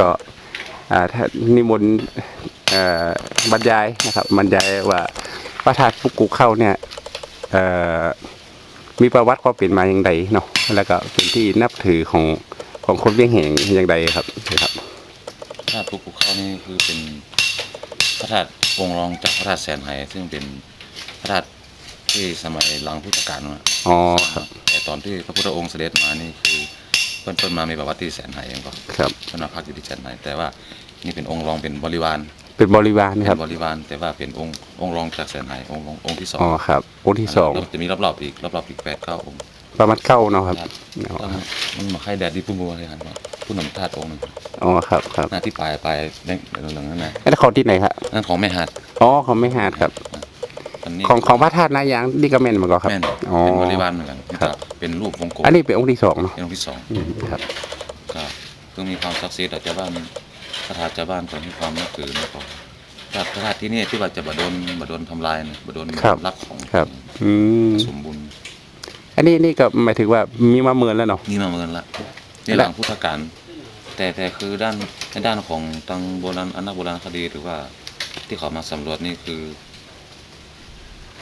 ก็อ่าถ้านิมนต์เอ่อบรรยายนะครับบรรยายว่าพระธาตุฟุกุเข้าเนี่ยเอ่อมีประวัติความเป็นมาอย่างไรเนาะแล้วก็เป็นที่นับถือของของคนเวียงแหงอย่างไรครับครับพระธาตุภูเขานี่คือเป็นพระธาตุองค์รองจากพระธาตุแสนไหซึ่งเป็นพระธาตุที่สมัยหลังพุทธกาลมาอ๋อครับแต่ตอนที่พระพุทธองค์เสด็จมานี่คือ เพิ่นเพิ่นมามีประวัติที่แสนไหเองก็ครับเพิ่นมาพักอยู่ที่แสนไหแต่ว่านี่เป็นองค์รองเป็นบริวารเป็นบริวารเป็ครับนบริวารแต่ว่าเป็นองค์องค์รองจากแสนไหองค์รององค์ที่สองอ๋อครับองค์ที่สองแล้วจะมีรอบๆอีกรอบๆอีกแปดเก้าองค์ประมาณเข้าเนาะครับครับอ๋อต้องมันมาไข่แดดที่พุ่มบัวเลยครับว่าผู้นำธาตุองค์หนึ่งอ๋อครับครับหน้าที่ปลายปลายแดงเหลืองๆนั่นนะแล้วของที่ไหนครับนั่นของแม่หัดอ๋อของไม่หาดครับอันนี้ของของพระธาตุนายางนี่ก็แม่นเหมือนกันครับแม่นอ๋อเป็นบริวารเหมือนกันครับ เป็นรูปวงกลมอันนี้เป็นองค์ที่สองเนาะเป็นองค์ที่สองอืมครับ ก็เพิ่งมีความศักดิ์สิทธิ์แต่เจ้าบ้านพระธาตุเจ้าบ้านคนที่ความนับถือนะครับพระพระธาตุที่นี่ที่ว่าจะบดนบดนทำลายนะบดนครับรักของครับ อืมสมบูรณ์อันนี้นี่ก็หมายถึงว่ามีมาเมินแล้วเนาะ นี่มาเมินละในและหลังพุทธกาลแต่แต่คือด้านในด้านของทางโบราณอนักโบราณคดีหรือว่าที่เขามาสำรวจนี่คือ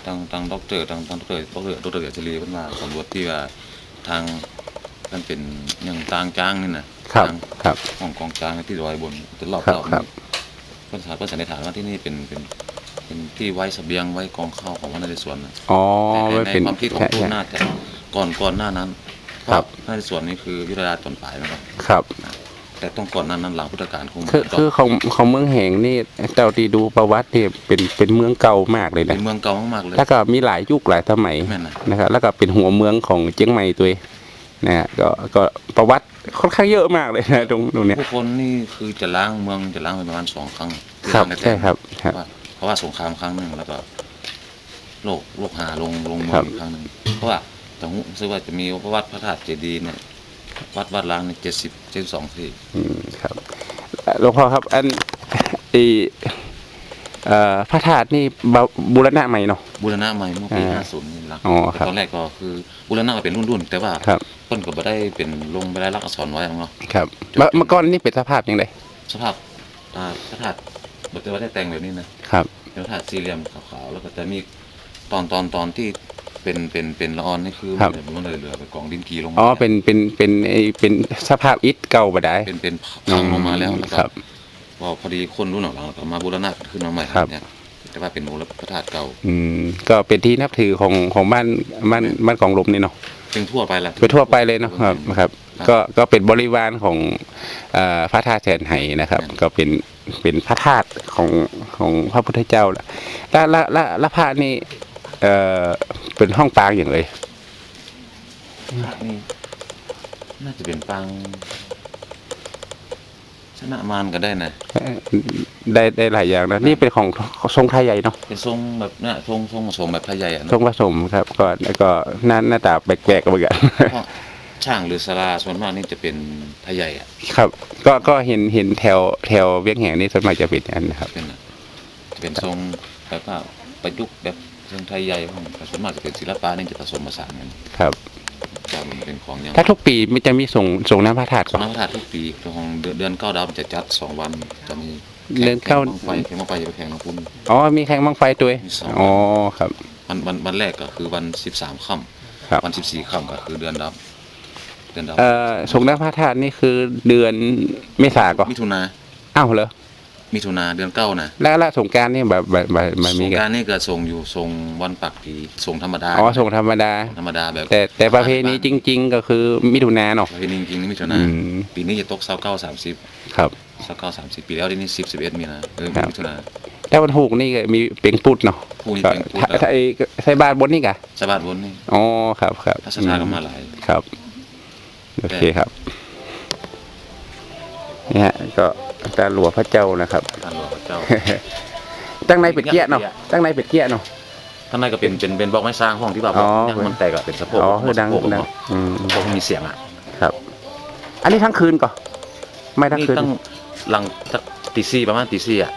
ทางทางด็อกเตอร์ทางทางด็อกเตอร์ด็อกเตอร์ด็อกเตอร์เดียรลีเพิ่นมาสำรวจที่ว่าทางมันเป็นอย่างตางจ้างนี่นะครับทางครับของกองจ้างที่ลอยบนจะรอบครับรอบครับเพิ่นสารเพิ่นสันนิษฐานว่าที่นี่เป็นเป็นเป็นที่ไว้เสบียงไว้กองข้าวของพระนเรศวรนะอ๋อแต่ไว้ในเป็นความคิดของใช่ผู้ใช่น่าจะก่อนก่อนหน้านั้น ครับพระนเรศวรนี่คือยุทธราชตอนปลายนะครับ ครับ แต่ต้องก่อนหนั้นนั้นหลังพุทธกาลคงคือคือของของเมืองแหงนี่เจ้าที่ดูประวัติเนี่ยเป็นเป็นเมืองเก่ามากเลยเป็นะนเมืองเก่ามากๆเลย แล้วก็มีหลายยุคหลายสมัยแม่นนะนะครับแล้วก็เป็นหัวเมืองของเจียงใหม่ตัวเองนะฮะก็ก็ประวัติค่อนข้างเยอะมากเลยนะตรงตรงเนี้ยผู้คนนี่คือจะล้างเมืองจะล้างไปประมาณสองครั้งที่ครับล้างในแใช่ครับครับว่าเพราะว่าสงครามครั้งหนึ่งแล้วก็โรคโรคหาลงลงเมืครัองบอีกครั้งหนึ่งเพราะว่าแต่รู้สึกว่าจะมีพระวัดพระธาตุเจดีย์เนี่ย วัดวัดล้างในเจ็ดสิบเจ็ดสองที่อืมครับหลวงพ่อครับ อันไอเอ่อพระธาตุนี่บบูรณะใหม่เนาะ บูรณะใหม่เมื่อปีอ่า50นี่ละอ๋อครับตอนแรกก็คือบูรณะมาเป็นรุ่นๆ แต่ว่าครับ เพิ่นก็บ่ได้เป็นลงไปได้ลักษณ์อักษรไว้หรอกเนาะ ครับเมื่อเมื่อก่อนนี่เป็นสภาพยังไงสภาพอ่าพระธาตุบ่ได้ว่าได้แต่งแบบนี้นะ ครับ เป็นพระธาตุสี่เหลี่ยมขาวๆแล้วก็จะมีตอนตอนตอนที่ เป็นเป็นเป็นละออนนี่คือครับมันเลยเหลือไปกองดินกีลงมาอ๋อเป็นเป็นเป็นไอเป็นสภาพอิฐเก่าบ่ได้เป็นเป็นพังลงมาแล้วแล้วก็ครับพอพอดีคนรุ่นหลังๆก็มาบูรณะขึ้นมาใหม่ครับ เนี่ยแต่ว่าเป็นมูลพระธาตุเก่าอืมก็เป็นที่นับถือของของบ้านบ้านบ้านของหลมนี่เนาะเป็นทั่วไปละ ไปทั่วไปเลยเนาะครับ ครับก็ก็เป็นบริวารของเอ่อพระธาตุแสนไหนะครับก็เป็นเป็นพระธาตุของของพระพุทธเจ้าแหละแล้วแล้วแล้วแล้วพระนี่ เอ่อเป็นห้องปางอย่างเลยนี่น่าจะเป็นปางชนะมารก็ได้นะได้ได้หลายอย่างนะนี่เป็นของทรงไทยใหญ่เนาะเป็นทรงแบบเนี่ยทรงทรงผสมแบบพระใหญ่อะทรงเนาะผสมครับก็แล้วก็หน้าหน้าตาแปลกๆกันเหมือนกันเพราะช่างหรือสลาส่วนมากนี่จะเป็นพระใหญ่อะครับ ก็ก็เห็นเห็นแถวแถวเวียงแหงนี่ส่วนมากจะเป็นอันนะครับ เป็นอะจะเป็นทรงแบบว่าประยุกต์แบบ ทรงไทยใหญ่บ้างแต่ส่วนมากจะเป็นศิลปะนี่จะผสมผสานกันครับจะมันเป็นของอย่างถ้าทุกปีมันจะมีส่งส่งน้ำพระธาตุสก่อนำนักพระธาตุทุกปีของเดือนเดือนเก้าดาวจะจัดสองวันจะมีเดือนเก้าแข่งบั้งไฟแข่งบั้งไฟจะไปแข่งน้ำพุนอ๋อมีแข่งบังไฟตัวเองมีสองอ๋อครับวันวันวันแรกก็คือวันสิบสามค่ครับำวันสิบสี่ค่ำก็คือเดือนดับเดือนดับเอ่อส่งน้ำพระธาตุนี่คือเดือนเมษาก่อนมิถุนาอ้าวเหรอ มิถุนาเดือนเก้านะแล้วแล้วสงกรารนี่แบบแบบแบบแบบสมีงกันกรารนี่ก็ส่งอยู่ส่งวันปักปีส่งธรรมดาอ๋อส่งธรรมดา ธรรมดาแบบแต่แต่ประเพณีจริง ๆ ก็คือมิถุนาเนาะ ประเพณีจริงๆนี่มิถุนาอืม ปีนี้จะตกเสาเก้าสามสิบครับ เสาเก้าสามสิบปีแล้วที่นี่สิบสิบเอ็ดมีนาเออครับ มิถุนา แต่วันถูกนี่ก็มีเป็งปุดเนาะผู้นี่ก็เป็นผู้ถ้าถ้าไอ้ใส่บาทบนนี่กะสะบาดวนนี่อ๋อครับครับพระสถานก็มาหลาย ครับ โอเคครับนี่ฮะก็ ตาหลวงพระเจ้านะครับท่านหลวงพระเจ้า ตั้งในเป็ดเกี้ยเนาะตั้งในเป็ดเกี้ยเนาะข้างในก็เป็นเป็นเป็นบล็อกไม้สร้างห้องที่แบบอ๋อยังมันแตกอะเป็นสะโพกอ๋อคือดังสะโพกดังเนาะอืมสะโพกมีเสียงอะครับ อันนี้ทั้งคืนก่อนไม่ทั้งนี่คืนตั้งหลังจากตีสี่ประมาณตีสี่อะ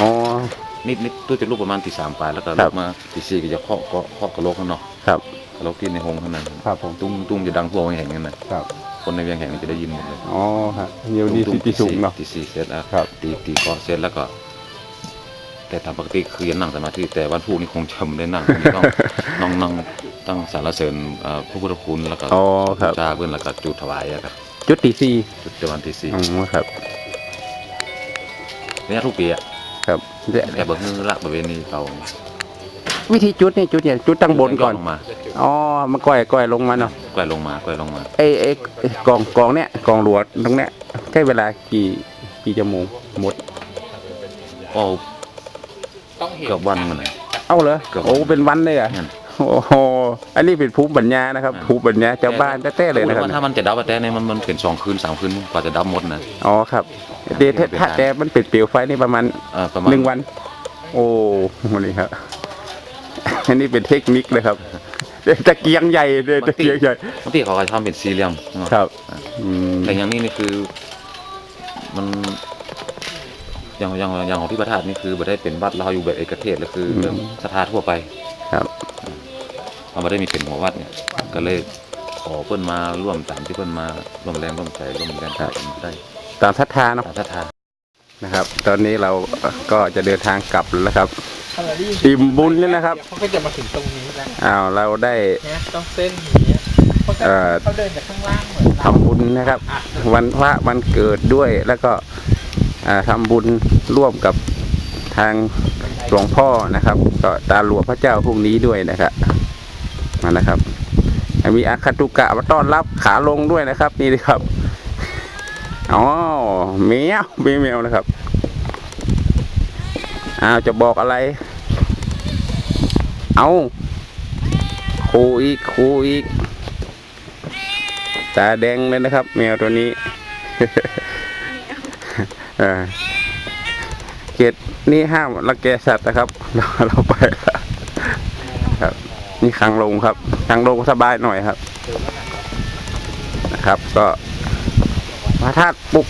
อ๋อนี่นี่ตู้จะรูปประมาณตีสามปลายแล้วก็ครัลุบกมาตีสี่ก็จะเคาะเคาะเคาะกระโหลกข้างนอกครับกระโหลกที่ในห้องข้างในครับผมตุ้มตุ้มจะดังพวกไม่เห็นกันนะครับ คนในเวียงแหงจะได้ยินหมดเลยอ๋อครับเดี๋ยวนี้สิตีสูงเนาะตีสี่เสร็จแล้วครับตีตีเกาะเสร็จแล้วก็ แต่ตามปกติคือยังนั่งสมาธิแต่วันพรุ่งนี้คงจะไม่ได้นั่งพรุ่งนี้ต้องน้องนั่งตั้งสารเสริญเอ่อพระพุทธคุณแล้วก็อ๋อครับจ้าเพื่อนแล้วก็จุดถวายอะครับจุดตีสี่จุดในวันที่สี่อ๋อครับเนี่ยทุกปีอะครับเดี๋ยวแอบเบิกเงินละบริเวณนี้เราวิธีจุดนี่จุดเนี่ยจุดตั้งบนก่อนลงมาอ๋อมันก้อยก้อยลงมาเนาะ ก้อยลงมาก้อยลงมาไอ้ไอ้ไอ้กองกองเนี้ยกองหลวดตรงเนี้ยใช้เวลากี่กี่ชั่วโมงหมดโอ้เกือบวันมันเลย เอ้าเหรอเกือบ โอ้เป็นวันเลยเหรอะงั้นโอ้โหอันนี้เป็นภูมิปัญญานะครับอ่าภูมิปัญญาชาวบ้านแท้ๆเลยนะครับถ้ามันจะดับแต่เนี่ยมันมันเป็นสองคืนสามคืนกว่าจะดับหมดนะ อ๋อครับเดถ้าถ้าแต่มันเป็นเปลวไฟนี่ประมาณ เอ่อประมาณหนึ่งวัน โอ้โหนี่ครับ อันนี้เป็นเทคนิคเลยครับ ตะเกียงใหญ่เลยตะเกียงใหญ่บางทีเขาก็ทำเป็นสี่เหลี่ยมครับอืมแต่อย่างนี้นี่คือ มันอย่างอย่างอย่างของที่ประธานนี่คือไม่ได้เป็นวัดเราอยู่แบบเอกเทศเลยคือเรื่องศรัทธาทั่วไปครับเราไม่ได้มีเป็นหัววัดเนี่ย ก็เลยขอเพิ่นมาร่วมตามที่เพิ่นมาร่วมแรงร่วมใจร่วมแรงใจกันได้ตามศรัทธาเนาะตามศรัทธานะครับ ตอนนี้เราก็จะเดินทางกลับแล้วนะครับขณะที่ อิ่มบุญแล้วนะครับเขาก็จะมาถึงตรงนี้แล้วอ้าวเราได้เนี่ยต้องเส้นอย่างเงี้ยเขาจะเอ่อเขาเดินจากข้างล่างเหมือนเราทำบุญนะครับ วันพระวันเกิดด้วยแล้วก็อ่าทำบุญร่วมกับทางหลวงพ่อนะครับ ก็ตาหลวงพระเจ้าพรุ่งนี้ด้วยนะครับมานะครับ มีอาคาตุกะมาต้อนรับขาลงด้วยนะครับ นี่เลยครับอ๋อแมวมีแมวนะครับ อ้าวจะบอกอะไร เอาครูอีกครูอีก ตาแดงเลยนะครับ แมวตัวนี้เออเกตนี่ห้ามรังแกสัตว์นะครับ เราเราไปแล้วครับ นี่ขังลงครับขังลงสบายหน่อยครับ นะครับ ก็พระธาตุปุก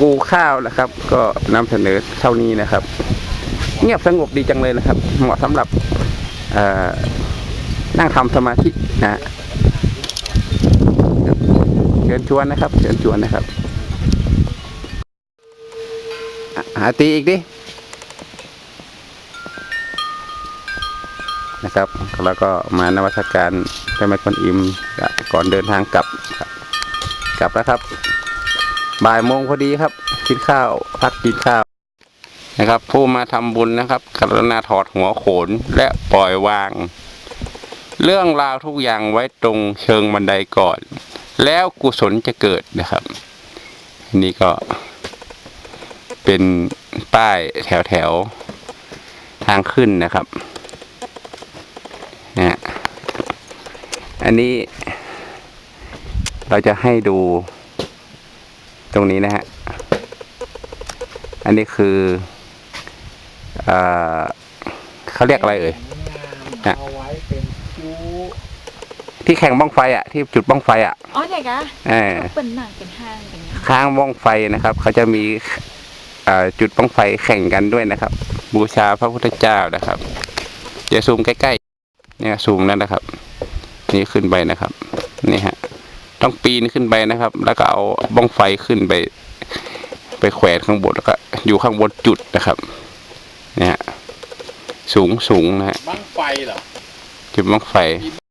กูข้าวนะครับ ก็นำเสนอเท่านี้นะครับ เงียบสงบดีจังเลยนะครับ เหมาะสำหรับนั่งทำสมาธินะเชิญชวนนะครับ เชิญชวนนะครับ หาตีอีกดินะครับ แล้วก็มานวัตการเจ้าแม่กวนอิมก่อนเดินทางกลับ กลับแล้วครับ บ่ายโมงพอดีครับ กินข้าว พักกินข้าว นะครับ ผู้มาทำบุญนะครับ กรุณาถอดหัวโขนและปล่อยวาง เรื่องราวทุกอย่างไว้ตรงเชิงบันไดก่อน แล้วกุศลจะเกิดนะครับ นี่ก็เป็นป้ายแถวแถวทางขึ้นนะครับนะอันนี้เราจะให้ดูตรงนี้นะฮะ อันนี้คือ เอ่อเขาเรียกอะไรเอ่ยงามเอาไว้เป็นคิ้วที่แข่งบ้องไฟอะ ที่จุดบ้องไฟอะอ๋อเด็กอะเออเป็นหนังเป็นห้างเป็นอย่างข้างบ้องไฟนะครับเขาจะมีเอ่อจุดบ้องไฟแข่งกันด้วยนะครับ บูชาพระพุทธเจ้านะครับเดี๋ยวซูมใกล้ๆเนี่ยซูมนั่นนะครับ นี่ขึ้นไปนะครับนี่ฮะต้องปีนขึ้นไปนะครับ แล้วก็เอาบ้องไฟขึ้นไป ไปแขวนข้างบนแล้วก็อยู่ข้างบนจุดนะครับ เนี่ยฮะสูงสูงนะฮะบั้งไฟเหรอจุดบ้องไฟมี